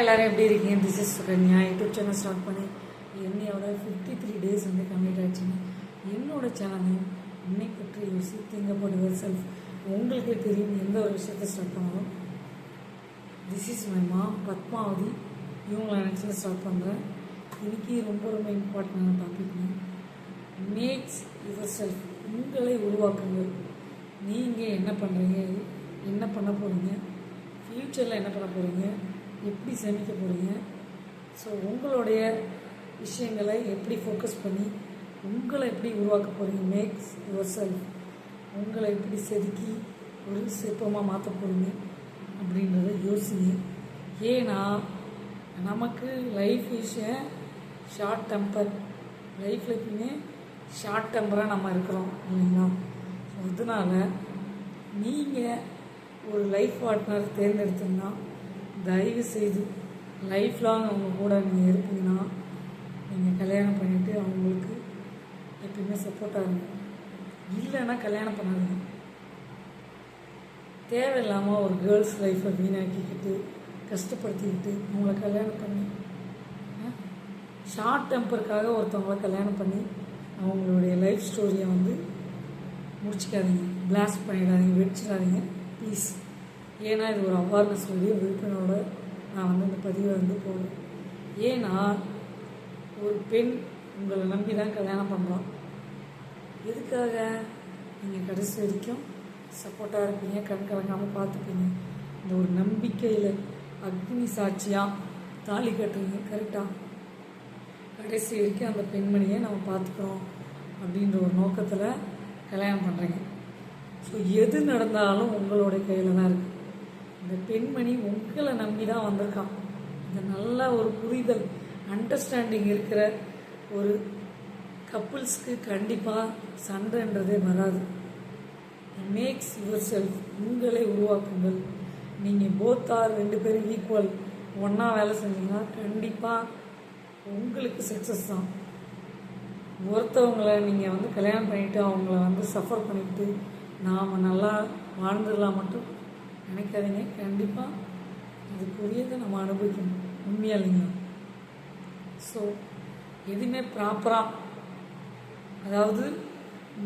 எல்லாரும் எப்படி இருக்கீங்க? This is Sukanya. YouTube channel start பண்ணி என்னையோட ஃபிஃப்டி த்ரீ டேஸ் வந்து கம்ப்ளீட் ஆச்சுங்க. என்னோட சேனல் என்னை பற்றி யோசி திங்க போடுவர் செல்ஃப் உங்களுக்கே தெரியும் எந்த ஒரு விஷயத்த ஸ்டார்ட் பண்ணாலும் திஸ் இஸ் மை மா பத்மாவதி. இவங்களை நினச்சி ஸ்டார்ட் பண்ணுறேன் இன்றைக்கி ரொம்ப ரொம்ப இம்பார்ட்டண்டான டாபிக்ங்க மேக்ஸ் யுவர் செல்ஃப் உங்களை உருவாக்குங்கள் நீங்கள் என்ன பண்ணுறீங்க என்ன பண்ண போகிறீங்க ஃப்யூச்சரில் என்ன பண்ண போகிறீங்க எப்படி சேமிக்க போகிறீங்க ஸோ உங்களுடைய விஷயங்களை எப்படி ஃபோக்கஸ் பண்ணி உங்களை எப்படி உருவாக்க போகிறீங்க மேக்ஸ் யுவர் செல்ஃப் உங்களை எப்படி செதுக்கி ஒரு சிற்பமாக மாற்ற போகிறீங்க அப்படின்றத யோசிங்க. ஏன்னா நமக்கு லைஃப் இஸ் ஷார்ட் டெம்பர் லைஃப்பில் எப்பயுமே ஷார்ட் டெம்பராக நம்ம இருக்கிறோம் இல்லைங்களா? ஸோ அதனால நீங்கள் ஒரு லைஃப் பார்ட்னர் தேர்ந்தெடுத்தீங்கன்னா தயவு செய்து லைஃப் லாங் அவங்க கூட நீங்கள் இருப்பீங்கன்னா நீங்கள் கல்யாணம் பண்ணிவிட்டு அவங்களுக்கு எப்பயுமே சப்போர்ட்டாக இருங்க. இல்லைன்னா கல்யாணம் பண்ணாதீங்க. தேவையில்லாமல் ஒரு கேர்ள்ஸ் லைஃப்பை வீணாக்கிக்கிட்டு கஷ்டப்படுத்திக்கிட்டு அவங்கள கல்யாணம் பண்ணி ஷார்ட் டெம்பருக்காக ஒருத்தவங்கள கல்யாணம் பண்ணி அவங்களுடைய லைஃப் ஸ்டோரியை வந்து முடிச்சிக்காதீங்க. பிளாஸ்ட் பண்ணிடாதீங்க வெடிச்சிடாதீங்க. ப்ளீஸ் ஏன்னா இது ஒரு அவேர்னஸ் வீடியோ விழிப்புணர்வோட நான் வந்து இந்த பதிவை வந்து போடுறேன் ஏன்னா ஒரு பெண் உங்களை நம்பி தான் கல்யாணம் பண்ணுறோம் எதுக்காக நீங்கள் கடைசி வரைக்கும் சப்போர்ட்டாக இருப்பீங்க? கண் கலங்காமல் பார்த்துப்பீங்க. இந்த ஒரு நம்பிக்கையில் அக்னி சாட்சியாக தாலி கட்டுறீங்க. கரெக்டாக கடைசி வரைக்கும் அந்த பெண்மணியை நம்ம பார்த்துக்குறோம் அப்படின்ற ஒரு நோக்கத்தில் கல்யாணம் பண்ணுறீங்க ஸோ எது நடந்தாலும் உங்களுடைய கையில் தான் இருக்குது இந்த பெண்மணி உங்களை நம்பி தான் வந்திருக்கான். இந்த நல்ல ஒரு புரிதல் அண்டர்ஸ்டாண்டிங் இருக்கிற ஒரு கப்புள்ஸ்க்கு கண்டிப்பாக சண்டைன்றதே வராது. மேக்ஸ் யுவர் செல்ஃப் உங்களை உருவாக்குங்கள். நீங்கள் போத்தார் ரெண்டு பேரும் ஈக்குவல் ஒன்றா வேலை செஞ்சீங்கன்னா கண்டிப்பாக உங்களுக்கு சக்ஸஸ் தான். ஒருத்தவங்களை நீங்கள் வந்து கல்யாணம் பண்ணிவிட்டு அவங்கள வந்து சஃபர் பண்ணிவிட்டு நாம் நல்லா வாழ்ந்துடலாம் மட்டும். நினைக்காதீங்க. கண்டிப்பாக அதுக்குரியதை நம்ம அனுபவிக்கணும். உண்மையாக இல்லைங்க ஸோ எதுவுமே ப்ராப்பராக அதாவது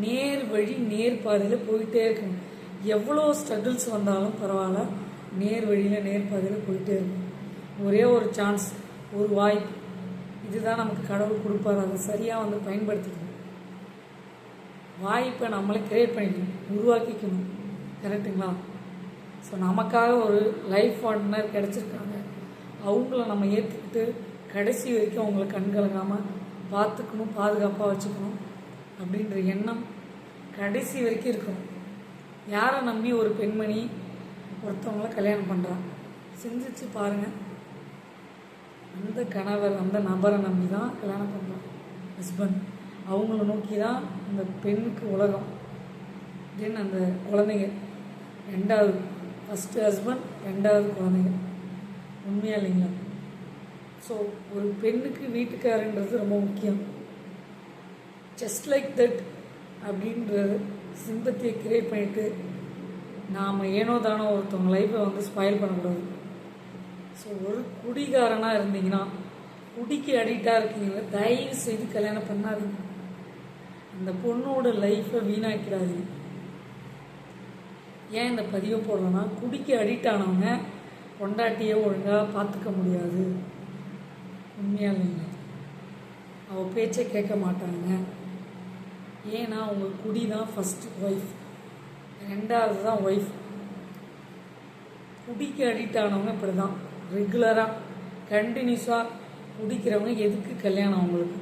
நேர் வழி நேர் பாதையில் போயிட்டே இருக்கணும். எவ்வளோ ஸ்ட்ரகிள்ஸ் வந்தாலும் பரவாயில்ல நேர் வழியில் நேர் பாதையில் போயிட்டே இருக்கணும். ஒரே ஒரு சான்ஸ் ஒரு வாய்ப்பு. இதுதான் நமக்கு கடவுள் கொடுப்பார். அதை சரியாக வந்து பயன்படுத்திக்கணும். வாய்ப்பை நம்மளே கிரியேட் பண்ணிக்கணும். உருவாக்கிக்கணும். கரெக்டுங்களா ஸோ நமக்காக ஒரு லைஃப் பார்ட்னர் கிடச்சிருக்காங்க. அவங்கள நம்ம ஏற்றுக்கிட்டு கடைசி வரைக்கும் அவங்கள கண்கலங்காமல் பார்த்துக்கணும் பாதுகாப்பாக வச்சுக்கணும் அப்படின்ற எண்ணம் கடைசி வரைக்கும் இருக்கணும் யாரை நம்பி ஒரு பெண்மணி ஒருத்தவங்கள கல்யாணம் பண்ணுறான் சிந்திச்சு பாருங்கள் அந்த கணவர் அந்த நபரை நம்பி தான் கல்யாணம் பண்ணுறான் ஹஸ்பண்ட் அவங்கள நோக்கி தான் அந்த பெண்ணுக்கு உலகம். தென் அந்த குழந்தைங்க. ரெண்டாவது ஃபஸ்ட்டு ஹஸ்பண்ட் ரெண்டாவது குழந்தைங்க உண்மையா இல்லைங்களா? ஸோ ஒரு பெண்ணுக்கு வீட்டுக்காரன்றது ரொம்ப முக்கியம். ஜஸ்ட் லைக் தட் அப்படின்ற சிம்பத்தியை கிரியேட் பண்ணிவிட்டு நாம் ஏனோ தானோ ஒருத்தவங்க லைஃப்பை வந்து ஸ்பாயில் பண்ணக்கூடாது. ஸோ ஒரு குடிகாரனாக இருந்தீங்கன்னா குடிக்கு அடிக்டாக இருக்கீங்க தயவு செய்து கல்யாணம் பண்ணாதீங்க. அந்த பொண்ணோட லைஃப்பை வீணாக்கிடாதீங்க. ஏன் இந்த பதிவை போடுறோன்னா குடிக்க அடிக்ட் ஆனவங்க பொண்டாட்டியை ஒழுங்காக பார்த்துக்க முடியாது. உண்மையாக இல்லைங்க அவள் பேச்சை கேட்க மாட்டாங்க. ஏன்னா அவங்க குடி தான் ஃபஸ்ட்டு ஒய்ஃப் ரெண்டாவது தான் ஒய்ஃப் குடிக்க அடிக்ட் ஆனவங்க இப்படி தான் ரெகுலராக கண்டினியூஸாக குடிக்கிறவங்க எதுக்கு கல்யாணம் அவங்களுக்கு?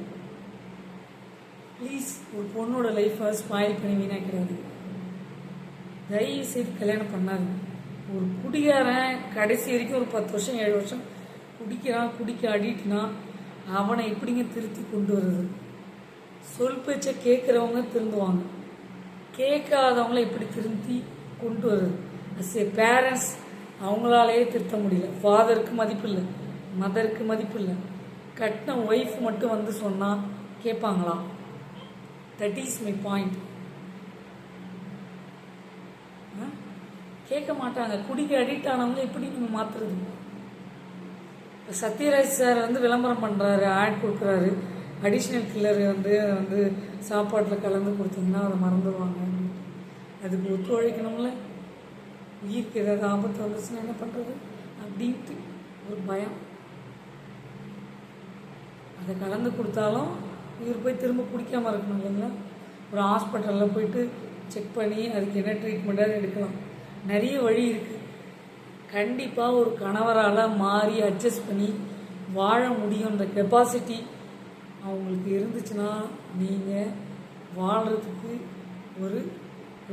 ப்ளீஸ் ஒரு பொண்ணோட லைஃப்பை ஸ்பாயில் பண்ணி வீணாக்கிறாது தயவு செய்து கல்யாணம் பண்ணாது ஒரு குடிகாரன் கடைசி வரைக்கும் ஒரு பத்து வருஷம் ஏழு வருஷம் குடிக்கிறான் குடிக்க அடிட்டுனா அவனை எப்படிங்க திருத்தி கொண்டு வர்றது? சொல் பேச்சை கேட்குறவங்க திருந்துவாங்க. கேட்காதவங்கள எப்படி திருத்தி கொண்டு வர்றது? அஸ் ஏ பேரண்ட்ஸ் அவங்களாலேயே திருத்த முடியல. ஃபாதருக்கு மதிப்பு இல்லை. மதருக்கு மதிப்பு இல்லை. கட்டின ஒய்ஃப் மட்டும் வந்து சொன்னால் கேட்பாங்களா? தட் இஸ் மை பாயிண்ட் கேட்க மாட்டாங்க. குடிக்க அடிக்ட் ஆனவங்க எப்படி நம்ம மாற்றுறது சத்யராஜ் சார் வந்து விளம்பரம் பண்ணுறாரு ஆட் கொடுக்குறாரு. அடிஷ்னல் கில்லர் வந்து வந்து சாப்பாட்டில் கலந்து கொடுத்தீங்கன்னா அதை மறந்துடுவாங்க அதுக்கு ஒத்துழைக்கணும்ல. உயிருக்கு ஏதாவது ஆபத்து வந்துச்சுன்னா என்ன பண்ணுறது அப்படின்ட்டு ஒரு பயம். அதை கலந்து கொடுத்தாலும் உயிர் போய் திரும்ப குடிக்காமல் இருக்கணும் இல்லைங்களா? ஒரு ஹாஸ்பிட்டலில் போயிட்டு செக் பண்ணி அதுக்கு என்ன ட்ரீட்மெண்ட்டாக எடுக்கலாம். நிறைய வழி இருக்குது கண்டிப்பாக ஒரு கணவரால் மாறி அட்ஜஸ்ட் பண்ணி வாழ முடியுன்ற கெப்பாசிட்டி அவங்களுக்கு இருந்துச்சுன்னா நீங்கள் வாழ்கிறதுக்கு ஒரு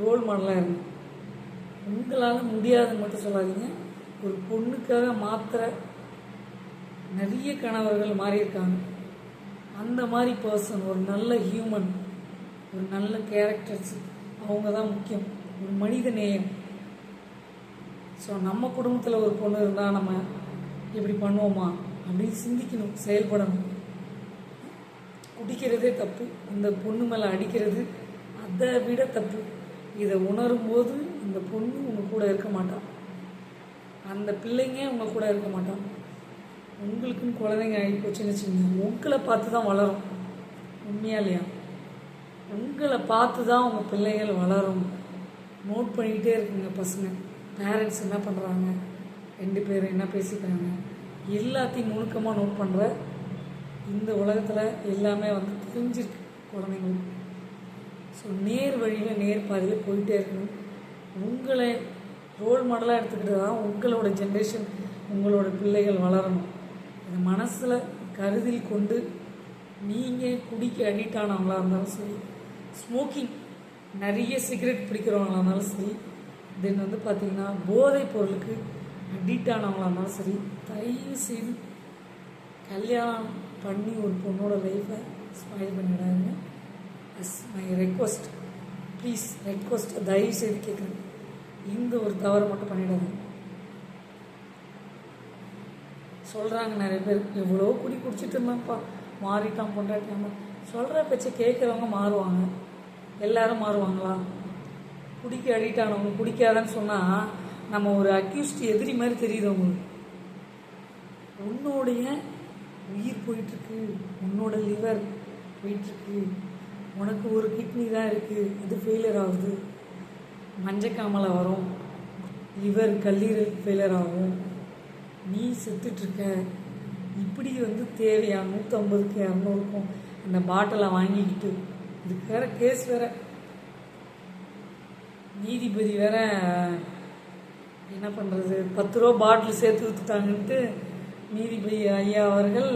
ரோல் மாடலாக இருங்க. உங்களால் முடியாதுன்னு மட்டும் சொல்லாதீங்க. ஒரு பொண்ணுக்காக மாத்திர நிறைய கணவர்கள் மாறியிருக்காங்க. அந்த மாதிரி பர்சன் ஒரு நல்ல ஹியூமன் ஒரு நல்ல கேரக்டர்ஸ் அவங்க தான் முக்கியம். ஒரு மனித நேயம் ஸோ நம்ம குடும்பத்தில் ஒரு பொண்ணு இருந்தால் நம்ம இப்படி பண்ணுவோமா? அப்படின்னு சிந்திக்கணும் செயல்படணும். குடிக்கிறதே தப்பு. இந்த பொண்ணு மேலே அடிக்கிறது அதை விட தப்பு. இதை உணரும் போது இந்த பொண்ணு உங்கள் கூட இருக்க மாட்டான் அந்த பிள்ளைங்க உங்கள் கூட இருக்க மாட்டான் உங்களுக்குன்னு குழந்தைங்க ஆகி சின்ன வச்சுக்கோங்க. உங்களை பார்த்து தான் வளரும். உண்மையா இல்லையா? உங்களை பார்த்து தான் உங்கள் பிள்ளைகள் வளரும். நோட் பண்ணிக்கிட்டே இருக்குங்க பசங்க. பேரண்ட்ஸ் என்ன பண்ணுறாங்க ரெண்டு பேரும் என்ன பேசிக்கிறாங்க? எல்லாத்தையும் நுணுக்கமாக நோட் பண்ணுற இந்த உலகத்தில் எல்லாமே வந்து தெரிஞ்சிருக்கு குழந்தைங்களுக்கு. ஸோ நேர் வழியில் நேர் பாதையில் போயிட்டே இருக்கணும். உங்களை ரோல் மாடலாக எடுத்துக்கிட்டு தான் உங்களோட ஜென்ரேஷன் உங்களோட பிள்ளைகள் வளரணும். இதை மனசில் கருதில் கொண்டு நீங்கள் குடிக்க அடிக்ட் ஆனவங்களா இருந்தாலும் சரி ஸ்மோக்கிங் நிறைய சிகரெட் பிடிக்கிறவங்களா இருந்தாலும் சரி தென் வந்து பார்த்திங்கன்னா போதைப் பொருளுக்கு அடிக்ட் ஆனவங்களா இருந்தாலும் சரி தயவு செய்து கல்யாணம் பண்ணி ஒரு பொண்ணோட லைஃப்பை spoil பண்ணிடாதுங்க. Yes my request please request தயவு செய்து கேட்குறேன். இந்த ஒரு தவறை மட்டும் பண்ணிடாதுங்க. சொல்கிறாங்க நிறைய பேர் எவ்வளோ குடி குடிச்சிட்டு இருந்தான்ப்பா மாறிட்டான் பொண்டாட்டியாம சொல்கிற பேச்சை கேட்குறவங்க மாறுவாங்க. எல்லாரும் மாறுவாங்களா? குடிக்க அடிக்ட் ஆனவங்க குடிக்காதன்னு சொன்னால் நம்ம ஒரு அக்யூஸ்ட் எதிரி மாதிரி தெரியுது அவங்களுக்கு உன்னோடைய உயிர் போயிட்டுருக்கு உன்னோட லிவர் போயிட்டுருக்கு உனக்கு ஒரு கிட்னி தான் இருக்குது அது ஃபெயிலியர் ஆகுது. மஞ்சக்காமலை வரும் லிவர் கல்லீரல் ஃபெயிலியர் ஆகும். நீ செத்துட்ருக்க இப்படி வந்து தேவையா? நூற்றம்பதுக்கு இரநூறுக்கும் அந்த பாட்டிலை வாங்கிக்கிட்டு இதுக்கு வேறு கேஸ் வேறு. நீதிபதி வேற என்ன பண்ணுறது பத்து ரூபா பாட்டில் சேர்த்து விற்றுட்டாங்கன்ட்டு நீதிபதி ஐயா அவர்கள்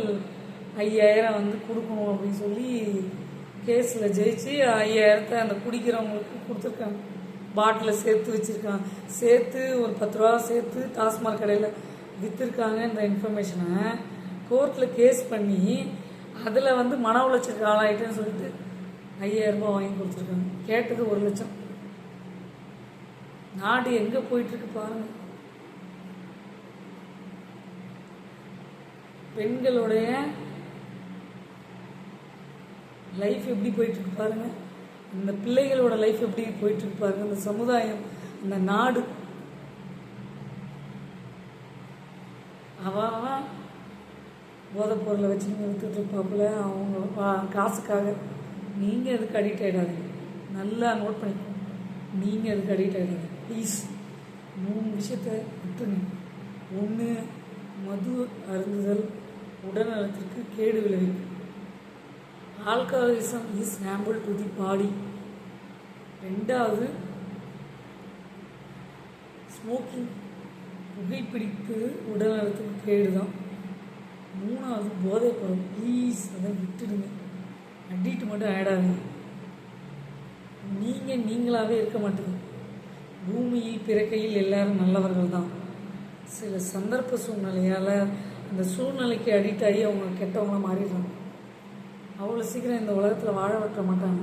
ஐயாயிரம் வந்து கொடுக்கணும் அப்படின்னு சொல்லி கேஸில் ஜெயிச்சு ஐயாயிரத்தை அந்த குடிக்கிறவங்களுக்கு கொடுத்துருக்காங்க. பாட்டில் சேர்த்து வச்சுருக்காங்க. சேர்த்து ஒரு பத்து ரூபா சேர்த்து டாஸ்மாக் கடையில் விற்றுருக்காங்கன்ற இன்ஃபர்மேஷனை கோர்ட்டில் கேஸ் பண்ணி அதில் வந்து மன உளைச்சலுக்கு ஆளாயிட்டேன்னு சொல்லிட்டு ஐயாயிரம் ரூபாய் வாங்கி கொடுத்துருக்காங்க. கேட்டது ஒரு லட்சம். நாடு எங்கே போயிட்டுருக்கு பாருங்க. பெண்களுடைய லைஃப் எப்படி போயிட்டுருக்கு பாருங்க. இந்த பிள்ளைகளோட லைஃப் எப்படி போயிட்டுருக்கு பாருங்க. இந்த சமுதாயம் இந்த நாடு. அவன் அவன் போதைப் பொருளை வச்சு நிறுத்திட்டு இருப்பாப்புல. அவங்க காசுக்காக. நீங்கள் அதுக்கு அடிக்ட் ஆகிடாதீங்க நல்லா நோட் பண்ணிக்கோ நீங்கள் அதுக்கு அடிக்ட் ஆகிடாதீங்க ப்ளீஸ் மூணு விஷயத்த விட்டுருங்க ஒன்று மது அருந்துதல் உடல்நலத்திற்கு கேடு விளைவிக்கும். Alcoholism is harmful to the body ரெண்டாவது ஸ்மோக்கிங் புகைப்பிடிப்பு உடல் நலத்துக்கு கேடு தான் மூணாவது போதைப்படம் பொருள் ப்ளீஸ் அதை விட்டுடுங்க. அடிட்டு மட்டும் ஆடாதீங்க நீங்கள் நீங்களாகவே இருக்க மாட்டேங்குது பூமியில் பிறக்கையில் எல்லாரும் நல்லவர்கள் தான் சில சந்தர்ப்ப சூழ்நிலையால் அந்த சூழ்நிலைக்கு அடிக்ட் ஆகி அவங்க கெட்டவங்கள மாறிடுறாங்க. அவ்வளோ சீக்கிரம் இந்த உலகத்தில் வாழ வைக்க மாட்டாங்க.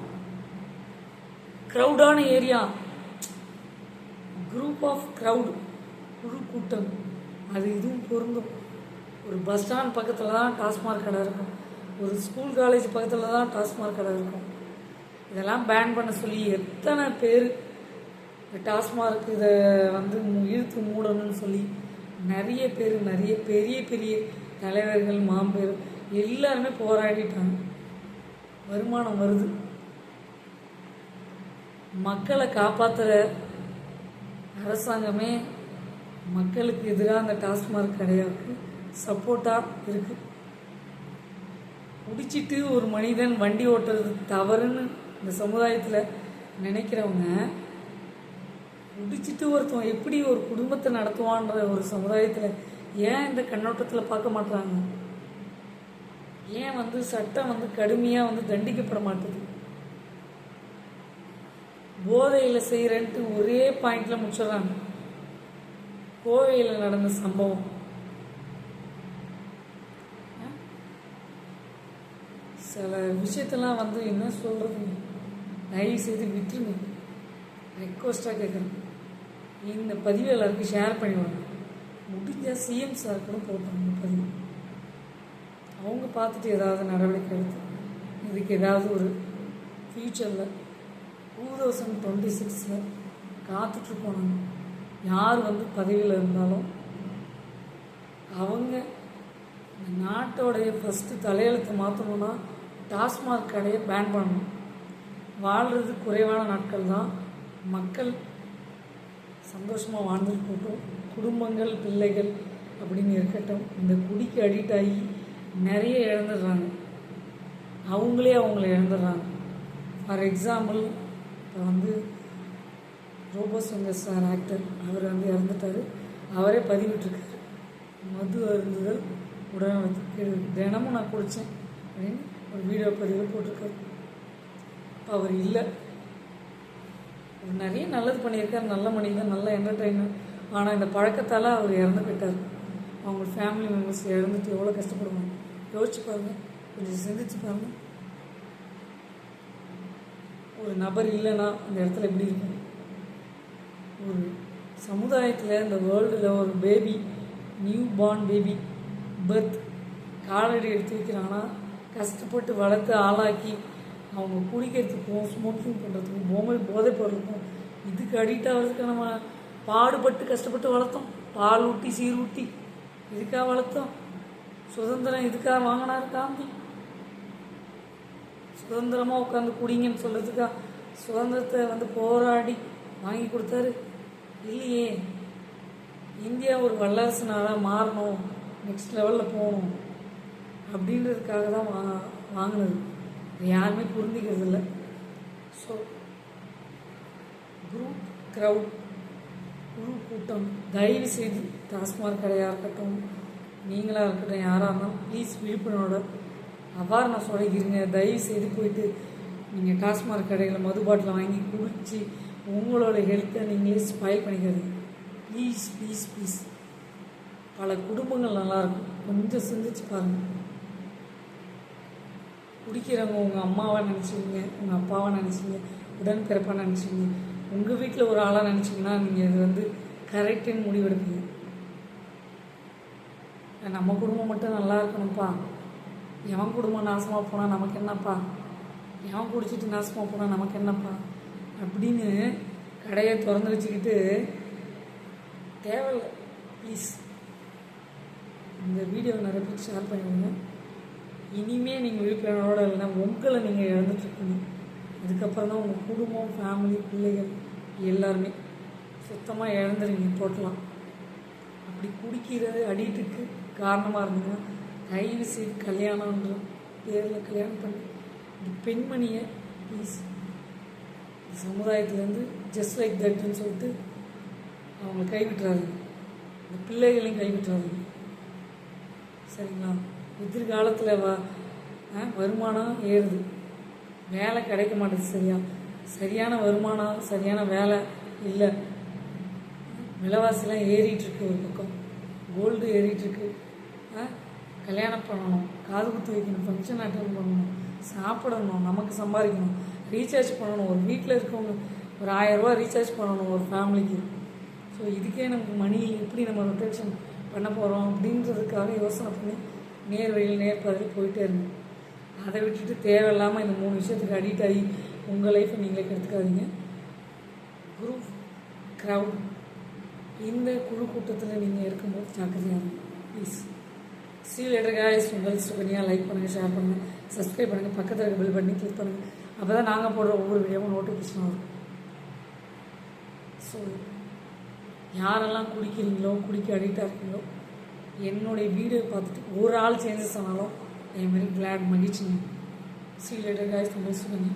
க்ரௌடான ஏரியா குரூப் ஆஃப் க்ரௌடு குழு கூட்டம். அது இதுவும் பொருந்தும். ஒரு பஸ் ஸ்டாண்ட் பக்கத்தில் தான் டாஸ்மார்க் கடை இருக்கும். ஒரு ஸ்கூல் காலேஜ் பக்கத்தில் தான் டாஸ்மார்க் கடை இருக்கும். இதெல்லாம் பேன் பண்ண சொல்லி எத்தனை பேர் டாஸ்மார்க் இதை வந்து இழுத்து மூடணும்னு சொல்லி நிறைய பேர் நிறைய பெரிய பெரிய தலைவர்கள் மாம்பெரும் எல்லாருமே போராடிட்டாங்க. வருமானம் வருது. மக்களை காப்பாற்றுற அரசாங்கமே மக்களுக்கு எதிராக அந்த டாஸ்மார்க் கடையாவுக்கு சப்போர்ட்டாக இருக்கு. குடிச்சிட்டு ஒரு மனிதன் வண்டி ஓட்டுறது தவறுன்னு இந்த சமுதாயத்தில் நினைக்கிறவங்க முடிச்சுட்டு ஒருத்தன் எப்படி ஒரு குடும்பத்தை நடத்துவான்ற ஒரு சமுதாயத்தில் ஏன் இந்த கண்ணோட்டத்தில் பார்க்க மாட்றாங்க? ஏன் வந்து சட்டம் வந்து கடுமையாக வந்து தண்டிக்கப்பட மாட்டுது? போதையில் செய்கிறேன்ட்டு ஒரே பாயிண்டில் முடிச்சிடுறாங்க. கோவையில் நடந்த சம்பவம். சில விஷயத்தெல்லாம் வந்து என்ன சொல்கிறது தயவு செய்து விட்டுருங்க ரெக்வஸ்ட்டாக கேட்குறேன் இந்த பதிவு எல்லாருக்கும் ஷேர் பண்ணிவிடுங்க முடிஞ்சால் சிஎம் சார் கூட போட்டாங்க இந்த பதிவு. அவங்க பார்த்துட்டு ஏதாவது நடவடிக்கை எடுத்து இதுக்கு ஏதாவது ஒரு ஃப்யூச்சரில் டூ தௌசண்ட் டுவெண்ட்டி சிக்ஸில் காத்துட்ருக்கோம் நாங்கள் யார் வந்து பதவியில் இருந்தாலும் அவங்க இந்த நாட்டோடைய ஃபஸ்ட்டு தலையெழுத்தை மாற்றணும்னா டாஸ்மாக் கடையை பேன் பண்ணணும். வாழ்கிறது குறைவான நாட்கள் தான் மக்கள் சந்தோஷமாக வாழ்ந்துருக்கட்டும். போட்டோம் குடும்பங்கள் பிள்ளைகள் அப்படின்னு இருக்கட்டும் இந்த குடிக்கு அடிக்ட் ஆகி நிறைய இழந்துடுறாங்க. அவங்களே அவங்கள இழந்துடுறாங்க. ஃபார் எக்ஸாம்பிள் இப்போ வந்து ரோபோ சுந்தர் சார் ஆக்டர் அவர் வந்து இறந்துட்டார். அவரே பதிவிட்டிருக்காரு. மது அருந்துதல் உடனே தினமும் நான் குடித்தேன் அப்படின்னு ஒரு வீடியோ பதிவு போட்டிருக்காரு. இப்போ அவர் இல்லை. நிறைய நல்லது பண்ணியிருக்கார் நல்ல மனிதர் நல்ல என்டர்டெயினர் ஆனால் இந்த பழக்கத்தால் அவர் இறந்து போயிட்டார். அவங்க ஃபேமிலி மெம்பர்ஸ் இறந்துட்டு எவ்வளோ கஷ்டப்படுவாங்க? யோசிச்சு பாருங்க. கொஞ்சம் சிந்திச்சு பாருங்க. ஒரு நபர் இல்லைன்னா அந்த இடத்துல எப்படி இருக்கும் ஒரு சமுதாயத்தில் இந்த வேர்ல்டில் ஒரு baby new born baby birth காலடி எடுத்து வைக்கிறாங்கன்னா கஷ்டப்பட்டு வளர்த்து ஆளாக்கி அவங்க குடிக்கிறதுக்கும் ஸ்மோக்கிங் பண்ணுறதுக்கும் போமல் போதைப் பொருளுக்கும் இதுக்கு அடிக்ட் ஆகிறதுக்கு நம்ம பாடுபட்டு கஷ்டப்பட்டு வளர்த்தோம். பால் ஊட்டி சீர் ஊட்டி இதுக்காக வளர்த்தோம். சுதந்திரம் இதுக்காக வாங்கினார் காந்தி. சுதந்திரமாக உட்காந்து குடிங்கன்னு சொல்கிறதுக்காக சுதந்திரத்தை வந்து போராடி வாங்கி கொடுத்தாரு. இல்லையே இந்தியா ஒரு வல்லரசு நாடாக மாறணும் நெக்ஸ்ட் லெவலில் போகணும் அப்படின்றதுக்காக தான் வா வாங்கினது. யாருமே புரிஞ்சிக்கிறது இல்லை ஸோ குரூப் க்ரௌட் குழு கூட்டம் தயவு செய்து டாஸ்மாக் கடையாக இருக்கட்டும் நீங்களாக இருக்கட்டும் யாராக இருந்தாலும் ப்ளீஸ் விழிப்புணர்வோட அவார்னஸ் உடைக்கிறீங்க தயவு செய்து போயிட்டு நீங்கள் டாஸ்மாக் கடையில் மது பாட்டில் வாங்கி குடித்து உங்களோட ஹெல்த்தை நீங்களே ஸ்பாயில் பண்ணிக்கிறது ப்ளீஸ் ப்ளீஸ் ப்ளீஸ் பல குடும்பங்கள் நல்லாயிருக்கும் கொஞ்சம் சிந்திச்சு பாருங்கள் குடிக்கிறவங்க உங்கள் அம்மாவை நினச்சிங்க உங்கள் அப்பாவை நினச்சிங்க உடன்பிறப்பாக நினச்சிங்க உங்கள் வீட்டில் ஒரு ஆளாக நினச்சிங்கன்னா நீங்கள் இது வந்து கரெக்டுன்னு முடிவெடுப்பீங்க. நம்ம குடும்பம் மட்டும் நல்லா இருக்கணும்ப்பா. எவன் குடும்பம் நாசமாக போனால் நமக்கு என்னப்பா? எவன் குடிச்சிட்டு நாசமாக போனால் நமக்கு என்னப்பா? அப்படின்னு கடையை திறந்து வச்சுக்கிட்டு தேவையில்லை ப்ளீஸ் இந்த வீடியோ நிறைய பேர் ஷேர் பண்ணிவிடுங்க இனிமே நீங்கள் விழிப்புணர்வோடு இல்லைன்னா உங்களை நீங்கள் இழந்துட்டுருக்கீங்க அதுக்கப்புறம் தான் உங்கள் குடும்பம் ஃபேமிலி பிள்ளைகள் எல்லாருமே சுத்தமாக இழந்துருங்க டோட்டலாக அப்படி குடிக்கிறது அடிட்டுக்கு காரணமாக இருந்தீங்கன்னா தயவு செய்து கல்யாணம்ன்ற பேரில் கல்யாணம் பண்ணி இந்த பெண்மணியை ப்ளீஸ் சமுதாயத்துலேருந்து ஜஸ்ட் லைக் தட்னு சொல்லிட்டு அவங்களை கைவிட்டுறாருங்க இந்த பிள்ளைகளையும் கைவிட்டுறாருங்க சரிங்களா? எதிர்காலத்தில் வ ஆ, வருமானம் ஏறுது. வேலை கிடைக்க மாட்டேது சரியா. சரியான வருமானம் சரியான வேலை இல்லை. விலைவாசிலாம் ஏறிட்டுருக்கு ஒரு பக்கம். கோல்டு ஏறிட்டுருக்கு. ஆ, கல்யாணம் பண்ணணும் காது குத்து வைக்கணும் ஃபங்க்ஷன் அட்டன் பண்ணணும் சாப்பிடணும் நமக்கு சம்பாதிக்கணும் ரீசார்ஜ் பண்ணணும். ஒரு வீட்டில் இருக்கவங்க ஒரு ஆயரூபா ரீசார்ஜ் பண்ணணும் ஒரு ஃபேமிலிக்கு ஸோ இதுக்கே நமக்கு மணி எப்படி நம்ம ரொட்டேஷன் பண்ண போகிறோம் அப்படின்றதுக்காக யோசனை பண்ணி நேர் வழியில் நேர் பதில் போயிட்டே இருங்க அதை விட்டுட்டு தேவையில்லாமல் இந்த மூணு விஷயத்துக்கு அடிக்ட் ஆகி உங்கள் லைஃப்பை நீங்களே கெடுத்துக்காதீங்க. குரூப் க்ரௌட் இந்த குழு கூட்டத்தில் நீங்கள் இருக்கும்போது ஜாக்கிரதையாக இருக்கும் ப்ளீஸ் சீ லெட்டர் காய்ஸ் உங்கள் சுகன்யா லைக் பண்ணுங்கள் ஷேர் பண்ணுங்கள் சப்ஸ்கிரைப் பண்ணுங்கள் பக்கத்தில் இருக்க பில் பண்ணி கிளிக் பண்ணுங்கள் அப்போ தான் நாங்கள் போடுற ஒவ்வொரு வீடியோவும் நோட்டிஃபிகேஷன் வரும். ஸோ யாரெல்லாம் குடிக்கிறீங்களோ குடிக்க அடிக்டாக இருக்கீங்களோ என்னுடைய வீடியோ பார்த்துட்டு ஒரு ஆள் சேஞ்சஸ் ஆனாலும் ஐ எம் வெரி கிளாட் மகிழ்ச்சிங்க சி லேட்டர் காய்ஸ் உங்கள் சுகன்யா